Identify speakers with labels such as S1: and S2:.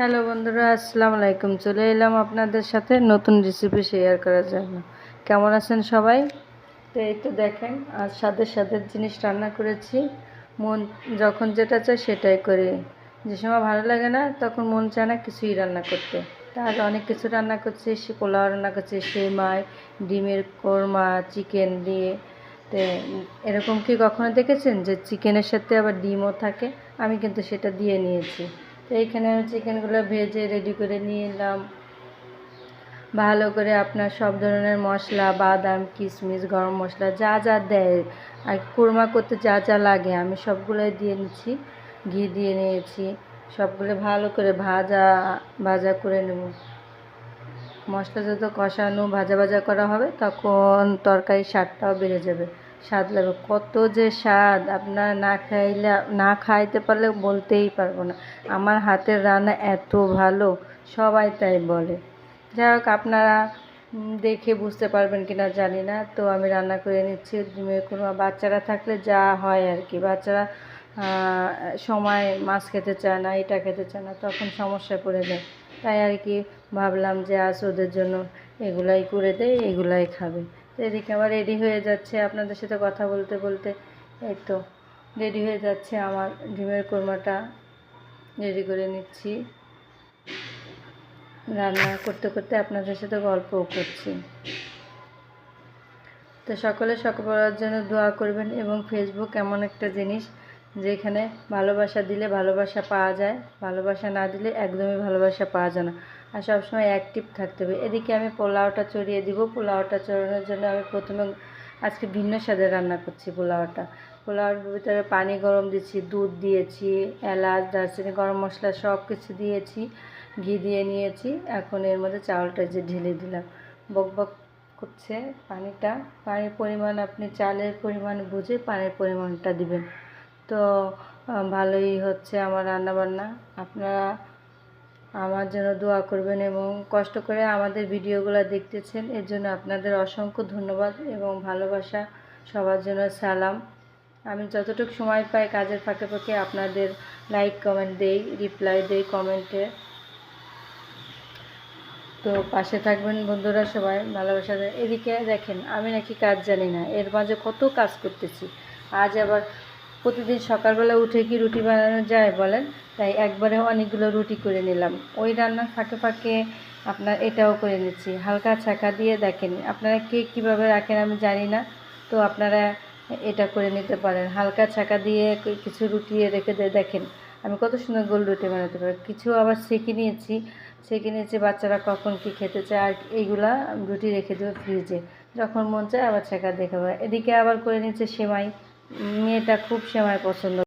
S1: Hello বন্ধুরা, আসসালামু আলাইকুম। চলে এলাম আপনাদের সাথে নতুন রেসিপি শেয়ার করার জন্য। কেমন আছেন সবাই? তো এই তো দেখেন, আর স্বাদের স্বাদের জিনিস রান্না করেছি। মন যখন যেটা চায় সেটাই করি। যে সময় ভালো লাগে না, তখন মন চায় না কিছুই রান্না করতে। তার অনেক কিছু রান্না করছি, সে পোলাও রান্না করছি, সেমাই, ডিমের কোরমা চিকেন দিয়ে। তো এরকম কি কখনো দেখেছেন যে চিকেনের সাথে আবার ডিমও থাকে? আমি কিন্তু সেটা দিয়ে নিয়েছি। তো এইখানে আমি চিকেনগুলো ভেজে রেডি করে নিয়ে এলাম। ভালো করে আপনার সব ধরনের মশলা, বাদাম, কিশমিশ, গরম মশলা যা যা দেয় আর কুরমা করতে যা যা লাগে আমি সবগুলোই দিয়ে নিচ্ছি, ঘি দিয়ে নিয়েছি, সবগুলো ভালো করে ভাজা ভাজা করে নেব। মশলা যত কষানো, ভাজা ভাজা করা হবে তখন তরকারির স্বাদটাও বেড়ে যাবে। স্বাদ লাগবে। কত যে স্বাদ, আপনার না খাইলে, না খাইতে পারলে বলতেই পারব না। আমার হাতের রান্না এত ভালো, সবাই তাই বলে। যাই হোক, আপনারা দেখে বুঝতে পারবেন কি না জানি না। তো আমি রান্না করে নিচ্ছি। কোনো বাচ্চারা থাকলে যা হয় আর কি। বাচ্চারা সময় মাছ খেতে চায় না, এটা খেতে চায় না, তখন সমস্যা পড়ে যায়। তাই আর কি ভাবলাম যে আজ ওদের জন্য এগুলাই করে দেয় এগুলাই খাবে। তো এদিকে আমার রেডি হয়ে যাচ্ছে। আপনাদের সাথে কথা বলতে বলতে এই তো রেডি হয়ে যাচ্ছে আমার ডিমের কোরমাটা। রেডি করে নিচ্ছি। রান্না করতে করতে আপনাদের সাথে গল্পও করছি। তো সকলে সকলের জন্য দোয়া করবেন এবং ফেসবুক এমন একটা জিনিস যেখানে ভালোবাসা দিলে ভালোবাসা পাওয়া যায়, ভালোবাসা না দিলে একদমই ভালোবাসা পাওয়া যায় না। আর সবসময় অ্যাক্টিভ থাকতে হবে। এদিকে আমি পোলাওটা চড়িয়ে দিব। পোলাওটা চড়ানোর জন্য আমি প্রথমে আজকে ভিন্ন স্বাদে রান্না করছি পোলাওটা। পোলাওর ভিতরে পানি গরম দিচ্ছি, দুধ দিয়েছি, এলাচ, দারচিনি, গরম মশলা সব কিছু দিয়েছি, ঘি দিয়ে নিয়েছি। এখন এর মধ্যে চাউলটা যে ঢেলে দিলাম। বক বক করছে পানিটা। পানির পরিমাণ আপনি চালের পরিমাণ বুঝে পানির পরিমাণটা দিবেন। তো ভালোই হচ্ছে আমার রান্নাবান্না। আপনারা আমার জন্য দোয়া করবেন এবং কষ্ট করে আমাদের ভিডিওগুলো দেখতেছেন। এর জন্য আপনাদের অসংখ্য ধন্যবাদ এবং ভালোবাসা। সবার জন্য সালাম। আমি যতটুকু সময় পাই কাজের ফাঁকে ফাঁকে আপনাদের লাইক, কমেন্ট দেই, রিপ্লাই দেই কমেন্টে। তো পাশে থাকবেন বন্ধুরা সবাই, ভালোবাসা এদিকে দেখেন, আমি নাকি কাজ জানি না, এর মাঝে কত কাজ করতেছি। আজ আবার প্রতিদিন সকালবেলা উঠে কি রুটি বানানো যায় বলেন? তাই একবারে অনেকগুলো রুটি করে নিলাম। ওই রান্নার ফাঁকে ফাঁকে আপনার এটাও করে নিচ্ছি। হালকা ছাকা দিয়ে দেখেন, আপনারা কে কীভাবে রাখেন আমি জানি না, তো আপনারা এটা করে নিতে পারেন। হালকা ছাকা দিয়ে কিছু রুটি রেখে দিয়ে দেখেন, আমি কত সুন্দর গোল রুটি বানাতে পারি। কিছু আবার সেঁকে নিয়েছি। সেঁকে নিয়েছি, বাচ্চারা কখন কি খেতে চায় আর এইগুলা রুটি রেখে দেবো ফ্রিজে। যখন মন চায় আবার ছাকা দেখাবো এদিকে আবার করে নিচ্ছে সেমাই। মেয়েটা খুব সেমাই পছন্দ